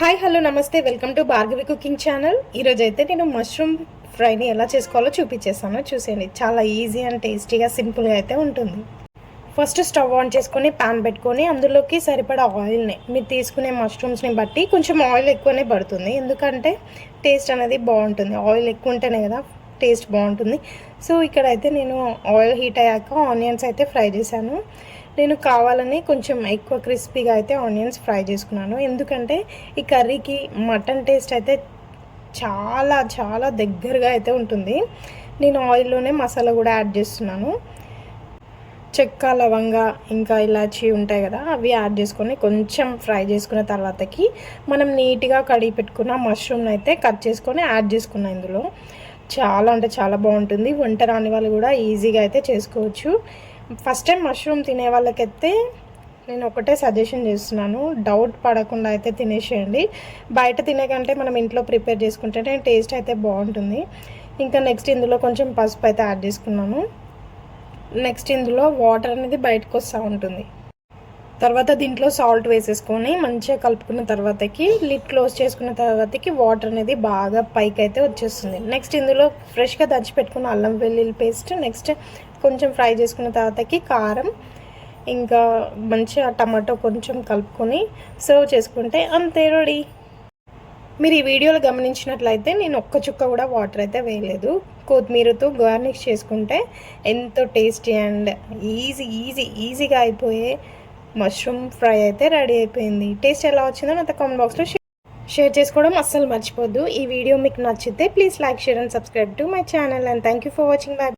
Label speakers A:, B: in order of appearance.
A: Hi hello నమస్తే welcome to Bhargavi cooking channel ఈరోజు అయితే నేను మష్రూమ్ ఫ్రైని ఎలా చేసుకోవాలో చూపించేస్తాను. చూసేయండి చాలా ఈజీ అండ్ టేస్టీగా సింపుల్గా అయితే ఉంటుంది. ఫస్ట్ స్టవ్ ఆన్ చేసుకొని పాన్ పెట్టుకొని అందులోకి సరిపడా ఆయిల్ని మీరు తీసుకునే మష్రూమ్స్ని బట్టి కొంచెం ఆయిల్ ఎక్కువనే పడుతుంది. ఎందుకంటే టేస్ట్ అనేది బాగుంటుంది. ఆయిల్ ఎక్కువ ఉంటేనే కదా టేస్ట్ బాగుంటుంది. సో ఇక్కడైతే నేను ఆయిల్ హీట్ అయ్యాక ఆనియన్స్ అయితే ఫ్రై చేశాను. నేను కావాలని కొంచెం ఎక్కువ క్రిస్పీగా అయితే ఆనియన్స్ ఫ్రై చేసుకున్నాను. ఎందుకంటే ఈ కర్రీకి మటన్ టేస్ట్ అయితే చాలా చాలా దగ్గరగా అయితే ఉంటుంది. నేను ఆయిల్లోనే మసాలా కూడా యాడ్ చేస్తున్నాను. చెక్క లవంగ ఇంకా ఇలాచి ఉంటాయి కదా అవి యాడ్ చేసుకొని కొంచెం ఫ్రై చేసుకున్న తర్వాతకి మనం నీట్గా కడిగి పెట్టుకున్న మష్రూమ్ అయితే కట్ చేసుకొని యాడ్ చేసుకున్నాం ఇందులో. చాలా అంటే చాలా బాగుంటుంది. వంట రాని వాళ్ళు కూడా ఈజీగా అయితే చేసుకోవచ్చు. ఫస్ట్ టైం మష్రూమ్ తినే వాళ్ళకైతే నేను ఒకటే సజెషన్ చేస్తున్నాను. డౌట్ పడకుండా అయితే తినేసేయండి. బయట తినే కంటే మనం ఇంట్లో ప్రిపేర్ చేసుకుంటేనే టేస్ట్ అయితే బాగుంటుంది. ఇంకా నెక్స్ట్ ఇందులో కొంచెం పసుపు అయితే యాడ్ చేసుకున్నాను. నెక్స్ట్ ఇందులో వాటర్ అనేది బయటకు వస్తూ ఉంటుంది. తర్వాత దీంట్లో సాల్ట్ వేసేసుకొని మంచిగా కలుపుకున్న తర్వాతకి లిడ్ క్లోజ్ చేసుకున్న తర్వాతకి వాటర్ అనేది బాగా పైకి అయితే వచ్చేస్తుంది. నెక్స్ట్ ఇందులో ఫ్రెష్గా దంచి పెట్టుకున్న అల్లం వెల్లుల్లి పేస్ట్ నెక్స్ట్ కొంచెం ఫ్రై చేసుకున్న తర్వాతకి కారం ఇంకా మంచిగా టమాటో కొంచెం కలుపుకొని సర్వ్ చేసుకుంటే అంతే రెడీ మీరు ఈ వీడియోలో గమనించినట్లయితే నేను ఒక్క చుక్క కూడా వాటర్ అయితే వేయలేదు. కొత్తిమీరతో గార్నిష్ చేసుకుంటే ఎంతో టేస్టీ అండ్ ఈజీ ఈజీ ఈజీగా అయిపోయే మష్రూమ్ ఫ్రై అయితే రెడీ అయిపోయింది. టేస్ట్ ఎలా వచ్చిందో నాతో కామెంట్ బాక్స్లో షేర్ చేసుకోవడం అస్సలు మర్చిపోద్దు. ఈ వీడియో మీకు నచ్చితే please like share and subscribe to my channel and thank you for watching. Bye